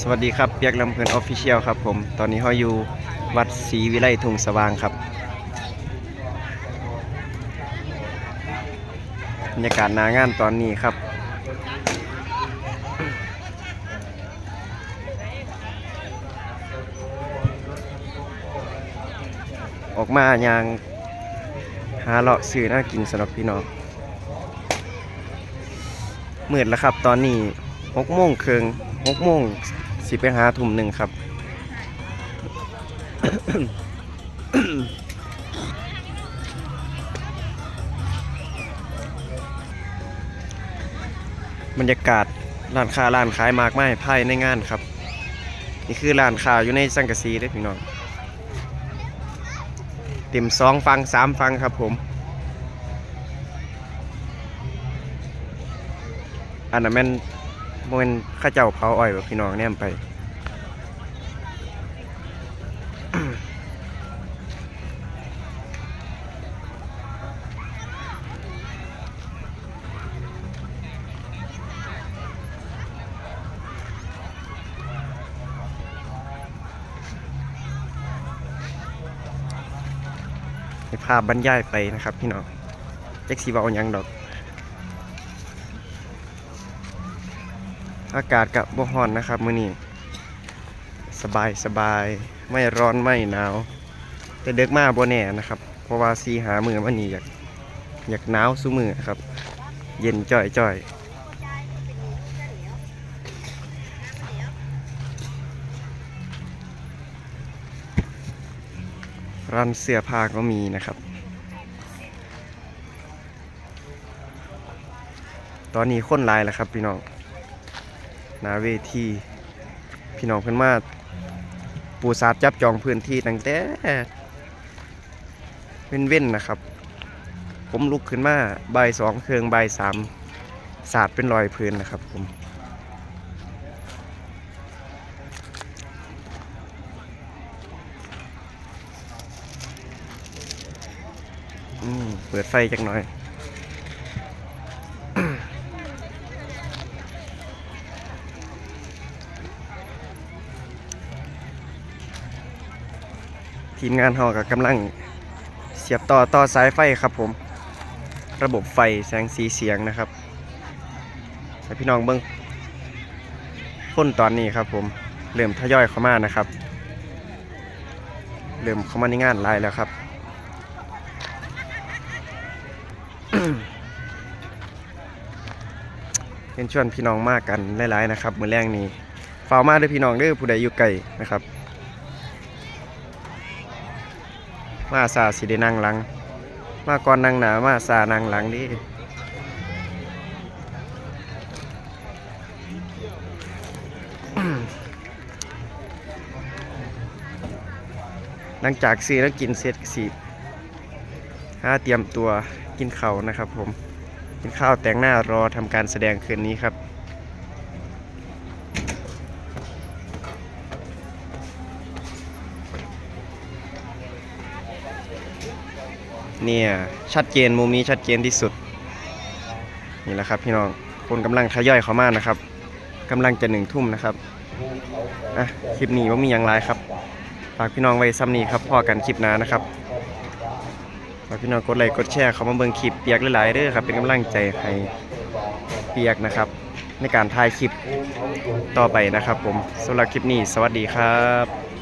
สวัสดีครับเปียกลำเพลินออฟฟิเชียลครับผม ตอนนี้เราอยู่วัดศรีวิไลทุ่งสว่างครับบรรยากาศนางานตอนนี้ครับ ออกมายางหาเลาะซื้อน่ากินสำหรับพี่น้องมืดแล้วครับตอนนี้หกโมงครึ่ง หกโมงสิไปหาทุ่มหนึ่งครับ บรรยากาศร้านค้าร้านขายมากไม้ภายในงานครับ นี่คือร้านค้าอยู่ในสังกะสีเด้พี่น้องเต็มสองฟังสามฟังครับผม อันนั้นแม่น โมเมนข้าเจ้าเผาอ้อยแบบพี่น้องแนมไปให้ภาพบรรยายไปนะครับพี่น้องแจ็คสีบอลยังดอก อากาศกับบฮ้อนนะครับมื้อนี้สบายสบายไม่ร้อนไม่หนาว แต่เด็กมาบ่แน่นะครับ เพราะว่าสีหามือมันนี่อยากอยากหนาวซุมือครับ เย็นจ่อยจ่อยร้านเสื้อผ้าก็มีนะครับ ตอนนี้คนลายแล้วครับพี่น้อง นาเวทีพี่น้องเพิ่อนมาปูสาดจับจองพื้นที่ตั้งแต่เว้นเว้นนะครับ ผมลุกขึ้นมาใบสองเครืองบ่ายสามสาดเป็นรอยพื้นนะครับผมอืมเปิดไฟจักหน่อย ทีมงานเรากับกำลังเสียบต่อต่อสายไฟครับผม ระบบไฟแสงสีเสียงนะครับให้พี่น้องเบิ้งพ่นตอนนี้ครับผมเริ่มทยอยเข้ามานะครับ เริ่มเข้ามาในงานหลายแล้วครับเป็นชวนพี่น้องมากกันหลายๆนะครับ มือแรงนี้ฝากมาด้วยพี่น้องด้อผู้ใดอยู่ไกลนะครับ มาซาสิได้นั่งหลัง มาก่อนนั่งหนามาซานั่งหลังดิหลังจากซีแล้วกินเสร็จสีหาเตรียมตัวกินเขานะครับผม กินข้าวแต่งหน้ารอทำการแสดงคืนนี้ครับ เนี่ยชัดเจนมุมนี้ชัดเจนที่สุด นี่แหละครับพี่น้องคนกำลังทยอยเขามากนะครับกำลังจะหนึ่งทุ่มนะครับอะคลิปนี้ว่ามีอย่างไรครับฝากพี่น้องไว้ซ้ำนี้ครับพอกันคลิปหน้านะครับฝากพี่น้องกดไลค์กดแชร์เข้ามาเบิ่งคลิปเปียกหลายๆเด้อครับเป็นกำลังใจให้เปียกนะครับ ในการถ่ายคลิปต่อไปนะครับ ผมสำหรับคลิปนี้ สวัสดีครับ